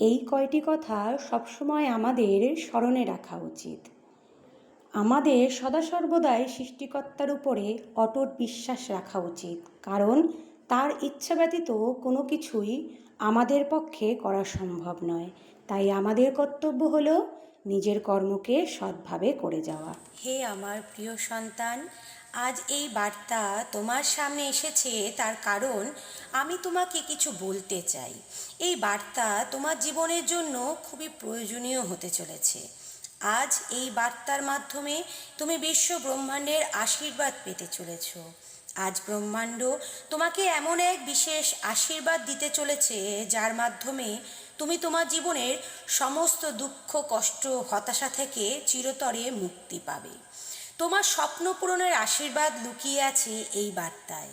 এই কয়টি কথা সবসময় আমাদের স্মরণে রাখা উচিত। আমাদের সদা সর্বদাই সৃষ্টিকর্তার উপরে অটুট বিশ্বাস রাখা উচিত, কারণ তার ইচ্ছা ব্যতীত কোনো কিছুই আমাদের পক্ষে করা সম্ভব নয়। তাই আমাদের কর্তব্য হলো নিজের কর্মকে সৎভাবে করে যাওয়া। হে আমার প্রিয় সন্তান আজ এই বার্তা তোমার সামনে এসেছে, তার কারণ আমি তোমাকে কিছু বলতে চাই। এই বার্তা তোমার জীবনের জন্য খুবই প্রয়োজনীয় হতে চলেছে। আজ এই বার্তার মাধ্যমে তুমি বিশ্ব ব্রহ্মাণ্ডের আশীর্বাদ পেতে চলেছ। আজ ব্রহ্মাণ্ড তোমাকে এমন এক বিশেষ আশীর্বাদ দিতে চলেছে, যার মাধ্যমে তুমি তোমার জীবনের সমস্ত দুঃখ, কষ্ট, হতাশা থেকে চিরতরে মুক্তি পাবে। তোমার স্বপ্ন পূরণের আশীর্বাদ লুকিয়ে আছে এই বার্তায়।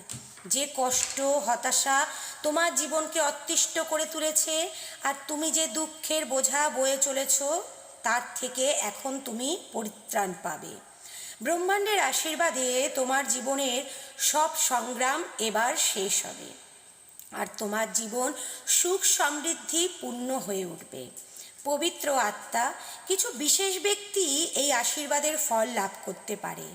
যে কষ্ট, হতাশা তোমার জীবনকে অতিষ্ঠ করে তুলেছে আর তুমি যে দুঃখের বোঝা বয়ে চলেছ, তার থেকে এখন তুমি পরিত্রাণ পাবে। ব্রহ্মাণ্ডের আশীর্বাদে তোমার জীবনের সব সংগ্রাম এবার শেষ হবে। আর তোমার জীবন সুখ সমৃদ্ধি পূর্ণ হয়ে উঠবে। পবিত্র আত্মা কিছু বিশেষ ব্যক্তি এই আশীর্বাদের ফল লাভ করতে পারে।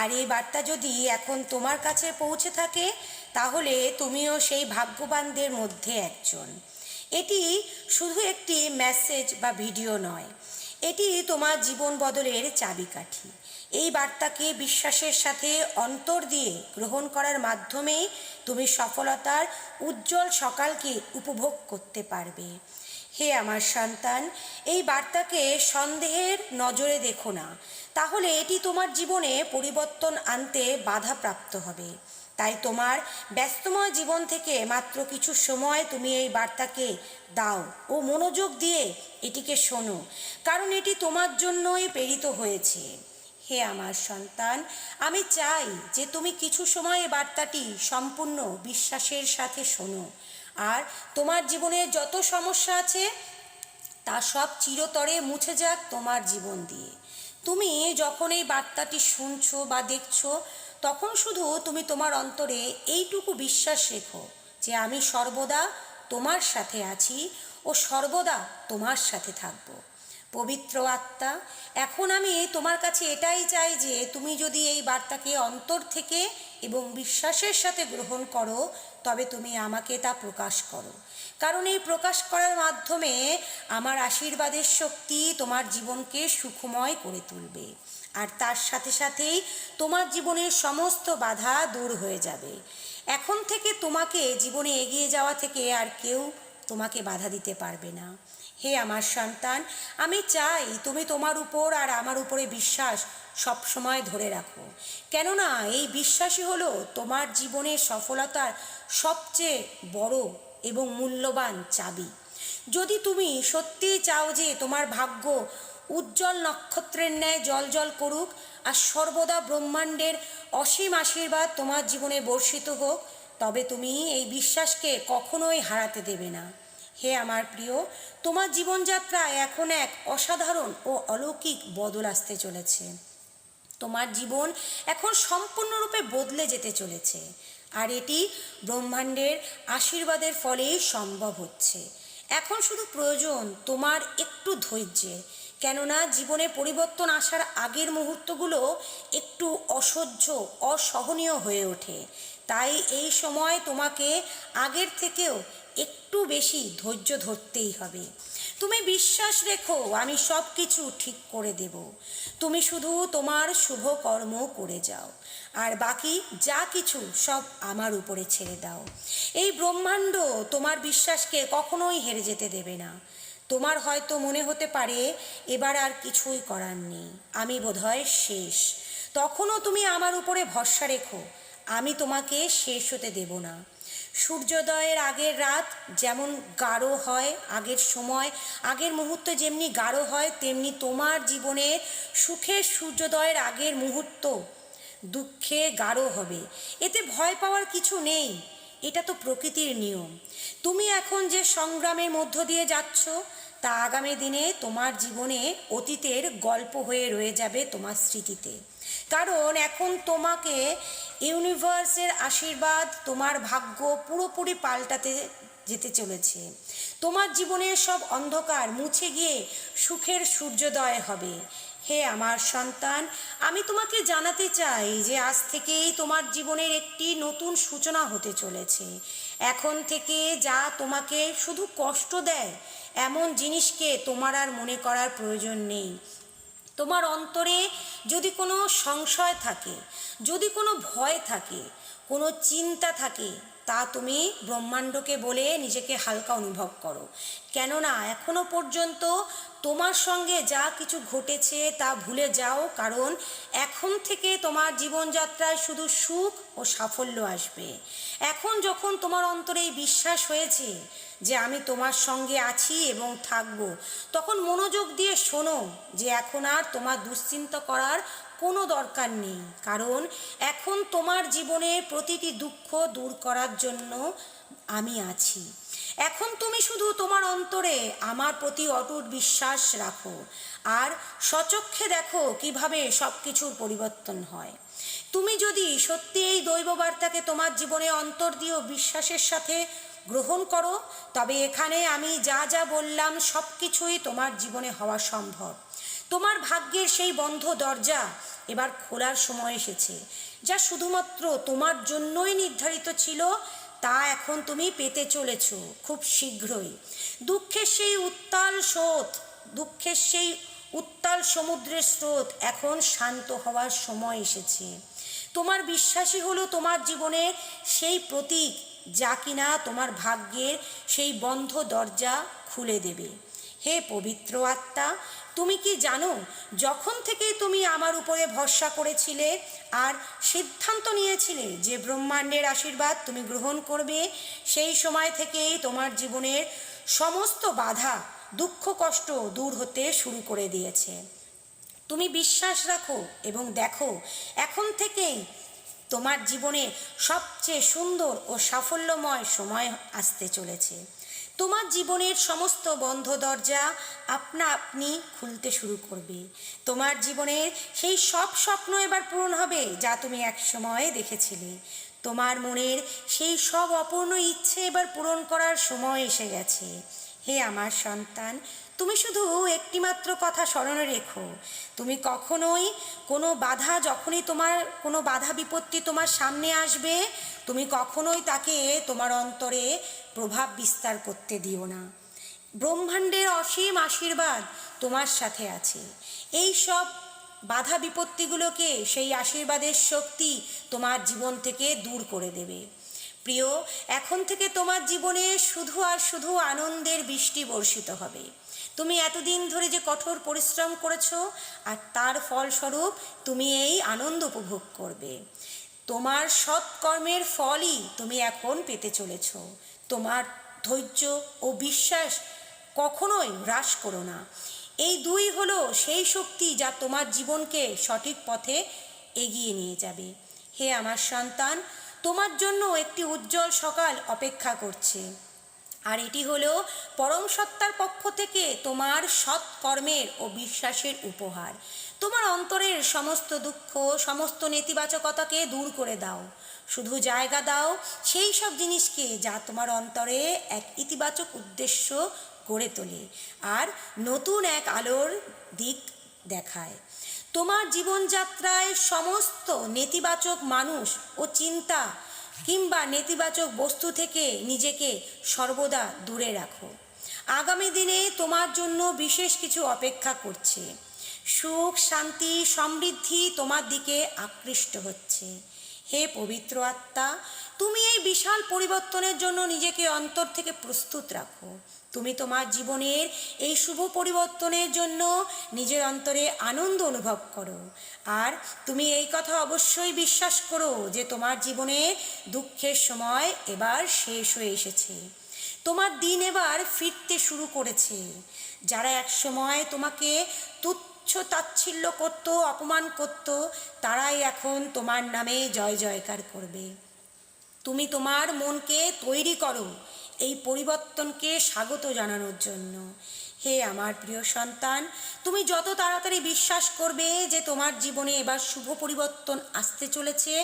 আর এই বার্তা যদি এখন তোমার কাছে পৌঁছে থাকে, তাহলে তুমিও সেই ভাগ্যবানদের মধ্যে একজন। এটি শুধু একটি মেসেজ বা ভিডিও নয়, এটি তোমার জীবন বদলের চাবিকাঠি। এই বার্তাকে বিশ্বাসের সাথে অন্তর দিয়ে গ্রহণ করার মাধ্যমে তুমি সফলতার উজ্জ্বল সকালকে উপভোগ করতে পারবে। হে আমার সন্তান, এই বার্তাকে সন্দেহের নজরে দেখো না। তাহলে এটি তোমার জীবনে পরিবর্তন আনতে বাধাপ্রাপ্ত হবে। তাই তোমার ব্যস্তময় জীবন থেকে মাত্র কিছু সময় তুমি এই বার্তাকে দাও ও মনোযোগ দিয়ে এটিকে শোনো, কারণ এটি তোমার জন্যই প্রেরিত হয়েছে। হে আমার সন্তান, আমি চাই যে তুমি কিছু সময় বার্তাটি সম্পূর্ণ বিশ্বাসের সাথে শোনো। আর তোমার জীবনে যত সমস্যা আছে, তা সব চিরতরে মুছে যাক তোমার জীবন দিয়ে। তুমি যখন এই বার্তাটি শুনছো বা দেখছ, তখন শুধু তুমি তোমার অন্তরে এইটুকু বিশ্বাস রেখো যে আমি সর্বদা তোমার সাথে আছি ও সর্বদা তোমার সাথে থাকব। পবিত্র আত্মা। এখন আমি তোমার কাছে এটাই চাই যে তুমি যদি এই বার্তাকে অন্তর থেকে এবং বিশ্বাসের সাথে গ্রহণ করো, তবে তুমি আমাকে তা প্রকাশ করো। কারণ এই প্রকাশ করার মাধ্যমে আমার আশীর্বাদের শক্তি তোমার জীবনকে সুখময় করে তুলবে। আর তার সাথে সাথেই তোমার জীবনের সমস্ত বাধা দূর হয়ে যাবে। এখন থেকে তোমাকে জীবনে এগিয়ে যাওয়া থেকে আর কেউ তোমাকে বাধা দিতে পারবে না। হে আমার সন্তান, আমি চাই তুমি তোমার উপর আর আমার উপরে বিশ্বাস সবসময় ধরে রাখো। কেননা এই বিশ্বাসই হলো তোমার জীবনের সফলতার সবচেয়ে বড় এবং মূল্যবান চাবি। যদি তুমি সত্যিই চাও যে তোমার ভাগ্য উজ্জ্বল নক্ষত্রের ন্যায় জল জল করুক আর সর্বদা ব্রহ্মাণ্ডের অসীম আশীর্বাদ তোমার জীবনে বর্ষিত হোক, তবে তুমি এই বিশ্বাসকে কখনোই হারাতে দেবে না। হে আমার প্রিয়, তোমার জীবনযাত্রা এখন এক অসাধারণ ও অলৌকিক বদল আসতে চলেছে। তোমার জীবন এখন সম্পূর্ণরূপে বদলে যেতে চলেছে, আর এটি ব্রহ্মাণ্ডের আশীর্বাদের ফলেই সম্ভব হচ্ছে। এখন শুধু প্রয়োজন তোমার একটু ধৈর্যের, কেননা জীবনে পরিবর্তন আসার আগের মুহূর্তগুলো একটু অসহ্য, অসহনীয় হয়ে ওঠে। তাই এই সময় তোমাকে আগের থেকেও একটু বেশি ধৈর্য ধরতেই হবে। তুমি বিশ্বাস রেখো, আমি সব কিছু ঠিক করে দেব। তুমি শুধু তোমার শুভ কর্ম করে যাও। আর বাকি যা কিছু সব আমার উপরে ছেড়ে দাও। এই ব্রহ্মাণ্ড তোমার বিশ্বাসকে কখনোই হেরে যেতে দেবে না। তোমার হয়তো মনে হতে পারে, এবার আর কিছুই করার নেই। আমি বোধহয় শেষ। তখনও তুমি আমার উপরে ভরসা রেখো। আমি তোমাকে শেষ হতে দেব না। সূর্যোদয়ের আগের রাত যেমন গাঢ় হয়, আগের সময়, আগের মুহূর্ত যেমনি গাঢ় হয়, তেমনি তোমার জীবনে সুখের সূর্যোদয়ের আগের মুহূর্ত দুঃখে গাঢ় হবে। এতে ভয় পাওয়ার কিছু নেই, এটা তো প্রকৃতির নিয়ম। তুমি এখন যে সংগ্রামের মধ্য দিয়ে যাচ্ছ, তা আগামী দিনে তোমার জীবনে অতীতের গল্প হয়ে রয়ে যাবে তোমার স্মৃতিতে। কারণ এখন তোমাকে ইউনিভার্সের আশীর্বাদ, তোমার ভাগ্য পুরোপুরি পাল্টাতে যেতে চলেছে। তোমার জীবনের সব অন্ধকার মুছে গিয়ে সুখের সূর্যোদয় হবে। হে আমার সন্তান, আমি তোমাকে জানাতে চাই যে আজ থেকেই তোমার জীবনের একটি নতুন সূচনা হতে চলেছে। এখন থেকে যা তোমাকে শুধু কষ্ট দেয়, এমন জিনিসকে তোমার আর মনে করার প্রয়োজন নেই। তোমার অন্তরে যদি কোনো সংশয় থাকে, যদি কোনো ভয় থাকে, কোনো চিন্তা থাকে, তা তুমি ব্রহ্মাণ্ডকে বলে নিজেকে হালকা অনুভব করো। কেননা এখনও পর্যন্ত তোমার সঙ্গে যা কিছু ঘটেছে তা ভুলে যাও, কারণ এখন থেকে তোমার জীবনযাত্রায় শুধু সুখ ও সাফল্য আসবে। এখন যখন তোমার অন্তরে এই বিশ্বাস হয়েছে যে আমি তোমার সঙ্গে আছি এবং থাকব। তখন মনোযোগ দিয়ে শোনো যে এখন আর তোমার দুশ্চিন্তা করার কোনো দরকার নেই। কারণ এখন তোমার জীবনের প্রতিটি দুঃখ দূর করার জন্য আমি আছি। এখন তুমি শুধু তোমার অন্তরে আমার প্রতি অটুট বিশ্বাস রাখো আর সচক্ষে দেখো কীভাবে সব কিছুর পরিবর্তন হয়। তুমি যদি সত্যি এই দৈব বার্তাকে তোমার জীবনে অন্তর দিয়েও বিশ্বাসের সাথে গ্রহণ করো, তবে এখানে আমি যা যা বললাম সব কিছুই তোমার জীবনে হওয়া সম্ভব। তোমার ভাগ্যের সেই বন্ধ দরজা এবার খোলার সময় এসেছে, যা শুধুমাত্র তোমার জন্যই নির্ধারিত ছিল, তা এখন তুমি পেতে চলেছ খুব শীঘ্রই। দুঃখের সেই উত্তাল স্রোত, দুঃখের সেই উত্তাল সমুদ্রের স্রোত এখন শান্ত হওয়ার সময় এসেছে। তোমার বিশ্বাসই হলো তোমার জীবনে সেই প্রতীক যা কিনা তোমার ভাগ্যের সেই বন্ধ দরজা খুলে দেবে। হে পবিত্র আত্মা, তুমি কি জানো, যখন থেকে তুমি আমার উপরে ভরসা করেছিলে আর সিদ্ধান্ত নিয়েছিলে যে ব্রহ্মাণ্ডের আশীর্বাদ তুমি গ্রহণ করবে, সেই সময় থেকেই তোমার জীবনের সমস্ত বাধা, দুঃখ, কষ্ট দূর হতে শুরু করে দিয়েছে। তুমি বিশ্বাস রাখো এবং দেখো, এখন থেকেই তোমার জীবনে সবচেয়ে সুন্দর ও সাফল্যময় সময় আসতে চলেছে। তোমার জীবনের সমস্ত বন্ধ দরজা আপনা আপনি খুলতে শুরু করবে। তোমার জীবনের সেই সব স্বপ্ন এবার পূরণ হবে যা তুমি এক সময়ে দেখেছিলে। তোমার মনের সেই সব অপূর্ণ ইচ্ছে এবার পূরণ করার সময় এসে গেছে। হে আমার সন্তান তুমি শুধু একটিমাত্র কথা স্মরণে রেখো। তুমি কখনোই কোনো বাধা যখনই তোমার, কোনো বাধা বিপত্তি তোমার সামনে আসবে, তুমি কখনোই তাকে তোমার অন্তরে প্রভাব বিস্তার করতে দিও না। ব্রহ্মাণ্ডের অসীম আশীর্বাদ তোমার সাথে আছে। এই সব বাধা বিপত্তিগুলোকে সেই আশীর্বাদের শক্তি তোমার জীবন থেকে দূর করে দেবে। প্রিয়, এখন থেকে তোমার জীবনে শুধু আর শুধু আনন্দের বৃষ্টি বর্ষিত হবে। তুমি এতদিন ধরে যে কঠোর পরিশ্রম করেছ, আর তার ফলস্বরূপ তুমি এই আনন্দ উপভোগ করবে। তোমার সৎকর্মের ফলই তুমি এখন পেতে চলেছ। তোমার ধৈর্য ও বিশ্বাস কখনোই হ্রাস করো না। এই দুই হলো সেই শক্তি যা তোমার জীবনকে সঠিক পথে এগিয়ে নিয়ে যাবে। হে আমার সন্তান, তোমার জন্য একটি উজ্জ্বল সকাল অপেক্ষা করছে। আর এটি হলো পরম সত্তার পক্ষ থেকে তোমার সৎ কর্মের ও বিশ্বাসের উপহার। তোমার অন্তরের সমস্ত দুঃখ, সমস্ত নেতিবাচকতাকে দূর করে দাও। শুধু জায়গা দাও সেই সব জিনিসকে যা তোমার অন্তরে এক ইতিবাচক উদ্দেশ্য গড়ে তোলে আর নতুন এক আলোর দিক দেখায়। তোমার জীবনযাত্রায় সমস্ত নেতিবাচক মানুষ ও চিন্তা কিংবা নেতিবাচক বস্তু থেকে নিজেকে সর্বদা দূরে রাখো। আগামী দিনে তোমার জন্য বিশেষ কিছু অপেক্ষা করছে। সুখ, শান্তি, সমৃদ্ধি তোমার দিকে আকৃষ্ট হচ্ছে। হে পবিত্র আত্মা, তুমি এই বিশাল পরিবর্তনের জন্য নিজেকে অন্তর থেকে প্রস্তুত রাখো। তুমি তোমার জীবনের এই শুভ পরিবর্তনের জন্য নিজের অন্তরে আনন্দ অনুভব করো। আর তুমি এই কথা অবশ্যই বিশ্বাস করো যে তোমার জীবনে দুঃখের সময় এবার শেষ হয়ে এসেছে। তোমার দিন এবার ফিরতে শুরু করেছে। যারা এক সময় তোমাকে তুচ্ছ তাচ্ছিল্য করত, অপমান করত, তারাই এখন তোমার নামে জয় জয়কার করবে। তুমি তোমার মনকে তৈরি করো, এই পরিবর্তনকে স্বাগত জানানোর জন্য। হে আমার প্রিয় সন্তান, তুমি যত তাড়াতাড়ি বিশ্বাস করবে যে তোমার জীবনে এবার শুভ পরিবর্তন আসতে চলেছে,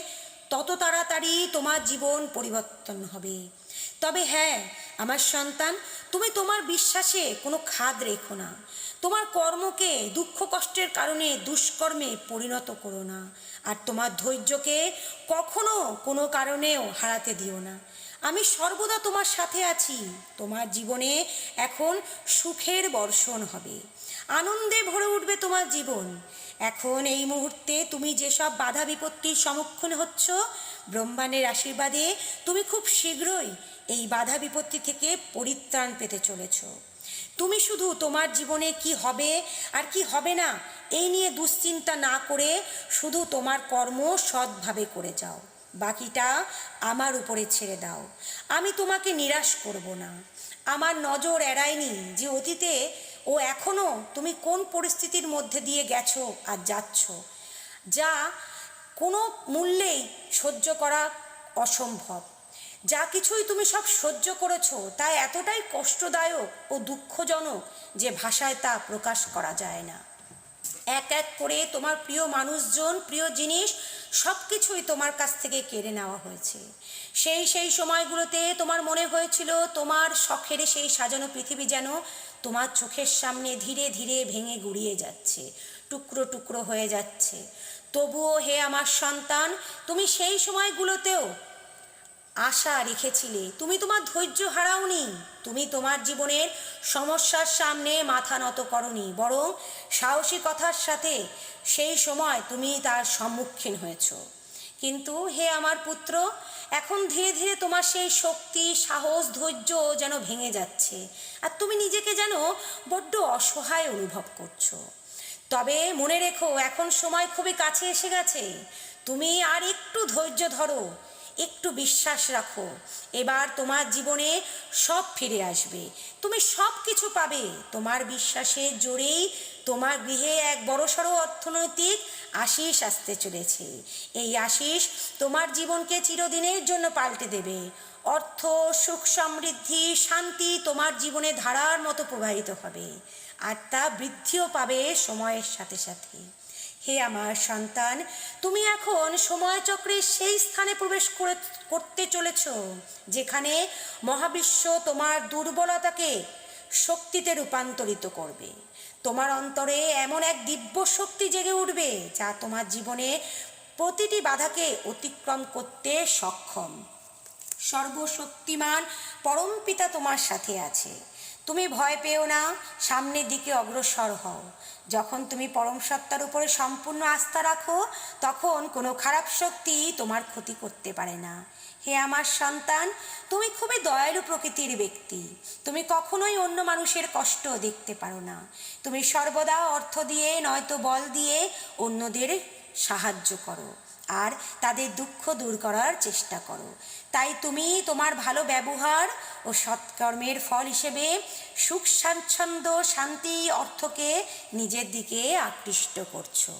তত তাড়াতাড়ি তোমার জীবন পরিবর্তন হবে। তবে হ্যাঁ আমার সন্তান, তুমি তোমার বিশ্বাসে কোনো খাদ রেখো না। তোমার কর্মকে দুঃখ কষ্টের কারণে দুষ্কর্মে পরিণত করো না। আর তোমার ধৈর্যকে কখনো কোনো কারণেও হারাতে দিও না। আমি সর্বদা তোমার সাথে আছি, তোমার জীবনে এখন সুখের বর্ষণ হবে। আনন্দে ভরে উঠবে তোমার জীবন। এখন এই মুহূর্তে তুমি যেসব বাধা বিপত্তির সম্মুখীন হচ্ছ, ব্রহ্মাণ্ডের আশীর্বাদে তুমি খুব শীঘ্রই এই বাধা বিপত্তি থেকে পরিত্রাণ পেতে চলেছ। তুমি শুধু তোমার জীবনে কি হবে আর কি হবে না, এই নিয়ে দুশ্চিন্তা না করে শুধু তোমার কর্ম সৎভাবে করে যাও। বাকিটা আমার উপরে ছেড়ে দাও। আমি তোমাকে নিরাশ করব না। আমার নজর এড়ায়নি যে অতীতে ও এখনও তুমি কোন পরিস্থিতির মধ্যে দিয়ে গেছো আর যাচ্ছ, যা কোনো মূল্যেই সহ্য করা অসম্ভব। যা কিছুই তুমি সব সহ্য করেছ, তা এতটাই কষ্টদায়ক ও দুঃখজনক যে ভাষায় তা প্রকাশ করা যায় না। এক এক করে তোমার প্রিয় মানুষজন, প্রিয় জিনিস সব কিছুই তোমার কাছ থেকে কেড়ে নেওয়া হয়েছে। সেই সেই সময়গুলোতে তোমার মনে হয়েছিল তোমার শখের সেই সাজানো পৃথিবী যেন তোমার চোখের সামনে ধীরে ধীরে ভেঙে গুড়িয়ে যাচ্ছে, টুকরো টুকরো হয়ে যাচ্ছে। তবুও হে আমার সন্তান, তুমি সেই সময়গুলোতেও আশা রেখেছিলে। তুমি তোমার ধৈর্য হারাওনি। তুমি তোমার জীবনের সমস্যার সামনে মাথা নত করনি। বরং সাহসিকতার সাথে সেই সময় তুমি তার সম্মুখীন হয়েছ। কিন্তু হে আমার পুত্র, এখন ধীরে ধীরে তোমার সেই শক্তি, সাহস, ধৈর্য যেন ভেঙে যাচ্ছে। আর তুমি নিজেকে যেন বড্ড অসহায় অনুভব করছ। তবে মনে রেখো, এখন সময় খুবই কাছে এসে গেছে। তুমি আর একটু ধৈর্য ধরো। একটু বিশ্বাস রাখো। এবার তোমার জীবনে সব ফিরে আসবে। তুমি সব কিছু পাবে। তোমার বিশ্বাসের জোরেই তোমার গৃহে এক বড়সড় অর্থনৈতিক আশিস আসতে চলেছে। এই আশিস তোমার জীবনকে চিরদিনের জন্য পাল্টে দেবে। অর্থ, সুখ সমৃদ্ধি, শান্তি তোমার জীবনে ধারার মতো প্রবাহিত হবে। আর তা বৃদ্ধিও পাবে সময়ের সাথে সাথে। হে আমার সন্তান, তুমি এখন সময়চক্রের সেই স্থানে প্রবেশ করে, করতে চলেছ, যেখানে মহাবিশ্ব তোমার দুর্বলতাকে শক্তিতে রূপান্তরিত করবে। তোমার অন্তরে এমন এক দিব্য শক্তি জেগে উঠবে, যা তোমার জীবনে প্রতিটি বাধাকে অতিক্রম করতে সক্ষম। সর্বশক্তিমান পরম পিতা তোমার সাথে আছে। তুমি ভয় পেও না, সামনের দিকে অগ্রসর হও। যখন তুমি পরম সত্তার উপরে সম্পূর্ণ আস্থা রাখো, তখন কোনো খারাপ শক্তি তোমার ক্ষতি করতে পারে না। হে আমার সন্তান, তুমি খুবই দয়ালু প্রকৃতির ব্যক্তি। তুমি কখনোই অন্য মানুষের কষ্ট দেখতে পারো না। তুমি সর্বদা অর্থ দিয়ে, নয়তো বল দিয়ে অন্যদের সাহায্য করো। আর তাদের দুঃখ দূর করার চেষ্টা করো। তাই তুমি তোমার ভালো ব্যবহার ও সৎকর্মের ফল হিসেবে সুখ, স্বাচ্ছন্দ্য, শান্তি, অর্থকে নিজের দিকে আকৃষ্ট করছ।